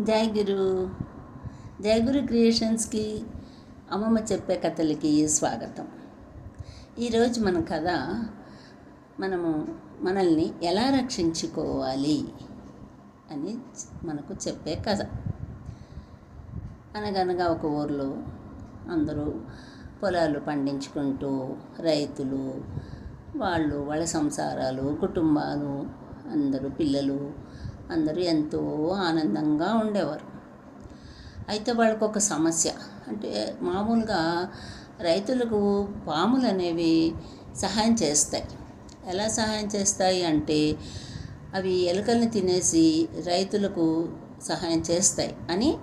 జై గురు. జై గురు క్రియేషన్స్కి అమ్మమ్మ చెప్పే కథలకి స్వాగతం. ఈరోజు మన కథ మనము మనల్ని ఎలా రక్షించుకోవాలి అని మనకు చెప్పే కథ. అనగనగా ఒక ఊర్లో అందరూ పొలాలు పండించుకుంటూ రైతులు వాళ్ళు వాళ్ళ సంసారాలు కుటుంబాలు అందరూ పిల్లలు అందరూ ఎంతో ఆనందంగా ఉండేవారు. అయితే వాళ్ళకు ఒక సమస్య. అంటే మామూలుగా రైతులకు పాములు అనేవి సహాయం చేస్తాయి. ఎలా సహాయం చేస్తాయి అంటే అవి ఎలుకల్ని తినేసి రైతులకు సహాయం చేస్తాయి అని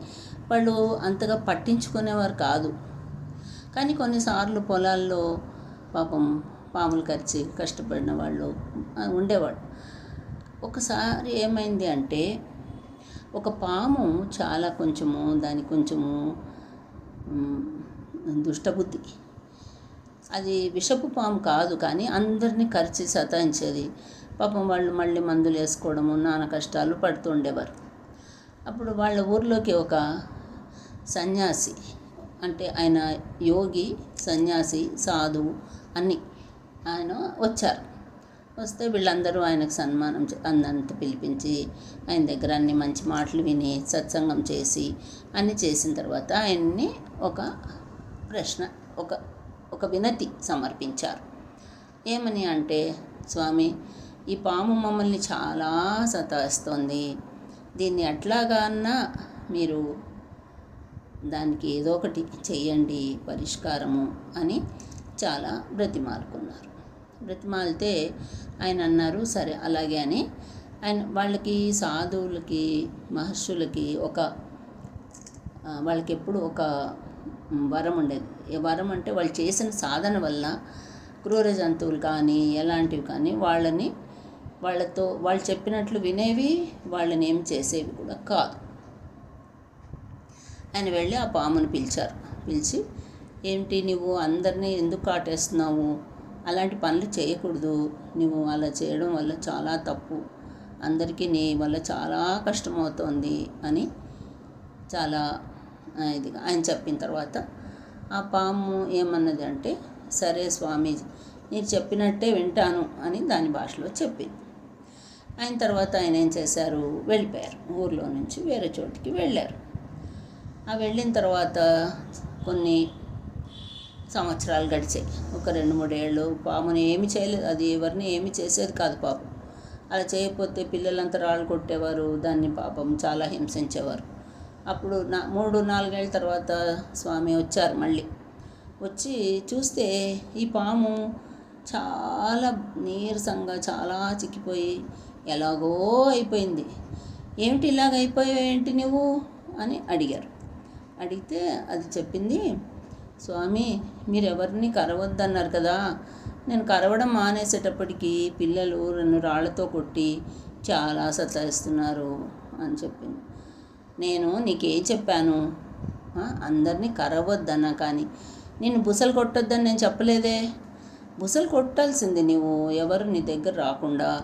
వాళ్ళు అంతగా పట్టించుకునేవారు కాదు. కానీ కొన్నిసార్లు పొలాల్లో పాపం పాములు కరిచి కష్టపడిన వాళ్ళు ఉండేవాళ్ళు. ఒకసారి ఏమైంది అంటే ఒక పాము చాలా కొంచెము దాని కొంచెము దుష్టబుద్ధి. అది విషపు పాము కాదు కానీ అందరినీ ఖర్చు సతాయించేది. పాపం వాళ్ళు మళ్ళీ మందులు వేసుకోవడము నానా కష్టాలు పడుతూ ఉండేవారు. అప్పుడు వాళ్ళ ఊర్లోకి ఒక సన్యాసి అంటే ఆయన యోగి సన్యాసి సాధువు అన్నీ ఆయన వచ్చారు. వస్తే వీళ్ళందరూ ఆయనకు సన్మానం అందంత పిలిపించి ఆయన దగ్గర అన్ని మంచి మాటలు విని సత్సంగం చేసి అన్ని చేసిన తర్వాత ఆయన్ని ఒక ప్రశ్న ఒక ఒక వినతి సమర్పించారు. ఏమని అంటే స్వామి ఈ పాము మమ్మల్ని చాలా సతాయిస్తోంది. దీన్ని ఎట్లాగాన్నా మీరు దానికి ఏదో ఒకటి చేయండి పరిష్కారము అని చాలా బ్రతిమాలుకున్నారు. బ్రతిమాలితే ఆయన అన్నారు సరే అలాగే అని. ఆయన వాళ్ళకి సాధువులకి మహర్షులకి ఒక వాళ్ళకి ఎప్పుడు ఒక వరం ఉండేది. వరం అంటే వాళ్ళు చేసిన సాధన వల్ల క్రూర జంతువులు కానీ ఎలాంటివి కానీ వాళ్ళని వాళ్ళతో వాళ్ళు చెప్పినట్లు వినేవి వాళ్ళని ఏం చేసేవి కూడా కాదు. ఆయన వెళ్ళి ఆ పామును పిలిచారు. పిలిచి ఏంటి నువ్వు అందరినీ ఎందుకు కాటేస్తున్నావు? అలాంటి పనులు చేయకూడదు. నువ్వు అలా చేయడం వల్ల చాలా తప్పు. అందరికీ నీ వల్ల చాలా కష్టమవుతోంది అని చాలా ఇది ఆయన చెప్పిన తర్వాత ఆ పాము ఏమన్నది అంటే సరే స్వామీజీ మీరు చెప్పినట్టే వింటాను అని దాని భాషలో చెప్పింది. ఆయన తర్వాత ఆయన ఏం చేశారు? వెళ్ళిపోయారు. ఊర్లో నుంచి వేరే చోటికి వెళ్ళారు. ఆ వెళ్ళిన తర్వాత కొన్ని సంవత్సరాలు గడిచాయి. ఒక రెండు మూడేళ్ళు పాముని ఏమి చేయలేదు. అది ఎవరిని ఏమి చేసేది కాదు పాపం. అలా చేయకపోతే పిల్లలంతా రాళ్ళు కొట్టేవారు. దాన్ని పాపం చాలా హింసించేవారు. అప్పుడు నా మూడు నాలుగేళ్ళ తర్వాత స్వామి వచ్చారు మళ్ళీ. వచ్చి చూస్తే ఈ పాము చాలా నీరసంగా చాలా చిక్కిపోయి ఎలాగో అయిపోయింది. ఏమిటి ఇలాగ అయిపోయావు ఏంటి నువ్వు? అని అడిగారు. అడిగితే అది చెప్పింది స్వామి మీరు ఎవరిని కరవద్దన్నారు కదా? నేను కరవడం మానేసేటప్పటికీ పిల్లలు నన్ను రాళ్ళతో కొట్టి చాలా సతాయిస్తున్నారు అని చెప్పింది. నేను నీకేం చెప్పాను? అందరినీ కరవద్దన్నా కానీ. నేను బుసలు కొట్టొద్దని నేను చెప్పలేదే? బుసలు కొట్టాల్సింది నువ్వు ఎవరు నీ దగ్గర రాకుండా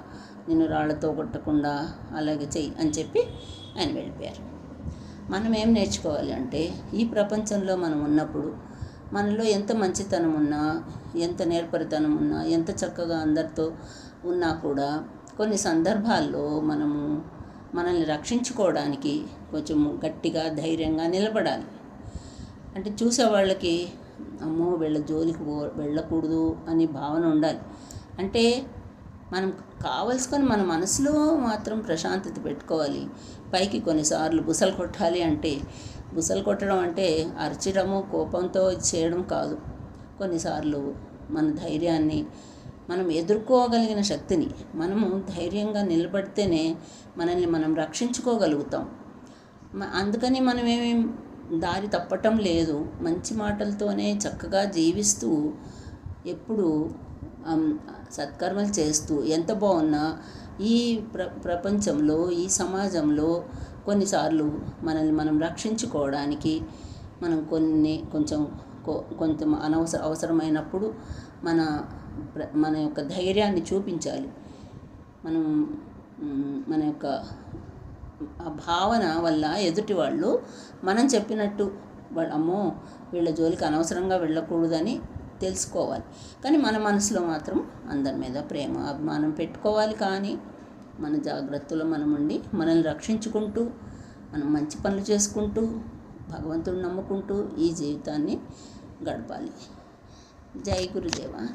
నేను రాళ్ళతో కొట్టకుండా అలాగే చెయ్యి అని చెప్పి ఆయన వెళ్ళిపోయారు. మనం ఏం నేర్చుకోవాలి అంటే ఈ ప్రపంచంలో మనం ఉన్నప్పుడు మనలో ఎంత మంచితనం ఉన్నా ఎంత నేర్పరితనం ఉన్నా ఎంత చక్కగా అందరితో ఉన్నా కూడా కొన్ని సందర్భాల్లో మనము మనల్ని రక్షించుకోవడానికి కొంచెం గట్టిగా ధైర్యంగా నిలబడాలి. అంటే చూసే వాళ్ళకి అమ్మో వీళ్ళ జోలికి వెళ్ళకూడదు అని భావన ఉండాలి. అంటే మనం కావలసుకొని మన మనసులో మాత్రం ప్రశాంతత పెట్టుకోవాలి. పైకి కొన్నిసార్లు బుసలు కొట్టాలి అంటే బుసలు కొట్టడం అంటే అరచడము కోపంతో చేయడం కాదు. కొన్నిసార్లు మన ధైర్యాన్ని మనం ఎదుర్కోగలిగిన శక్తిని మనము ధైర్యంగా నిలబడితేనే మనల్ని మనం రక్షించుకోగలుగుతాం. అందుకని మనమేమి దారి తప్పటం లేదు. మంచి మాటలతోనే చక్కగా జీవిస్తూ ఎప్పుడు సత్కర్మలు చేస్తూ ఎంత బాగున్నా ఈ ప్ర ప్రపంచంలో ఈ సమాజంలో కొన్నిసార్లు మనల్ని మనం రక్షించుకోవడానికి మనం కొన్ని కొంచెం కొంచెం అనవసర అవసరమైనప్పుడు మన మన యొక్క ధైర్యాన్ని చూపించాలి. మనం మన యొక్క ఆ భావన వల్ల ఎదుటి వాళ్ళు మనం చెప్పినట్టు అమ్మో వీళ్ళ జోలికి అనవసరంగా వెళ్ళకూడదని తెలుసుకోవాలి. కానీ మన మనసులో మాత్రం అందరి మీద ప్రేమ అభిమానం పెట్టుకోవాలి కానీ మన జాగ్రత్తలో మనం ఉండి మనల్ని రక్షించుకుంటూ మనం మంచి పనులు చేసుకుంటూ భగవంతుడు నమ్ముకుంటూ ఈ జీవితాన్ని గడపాలి. జై గురుదేవ.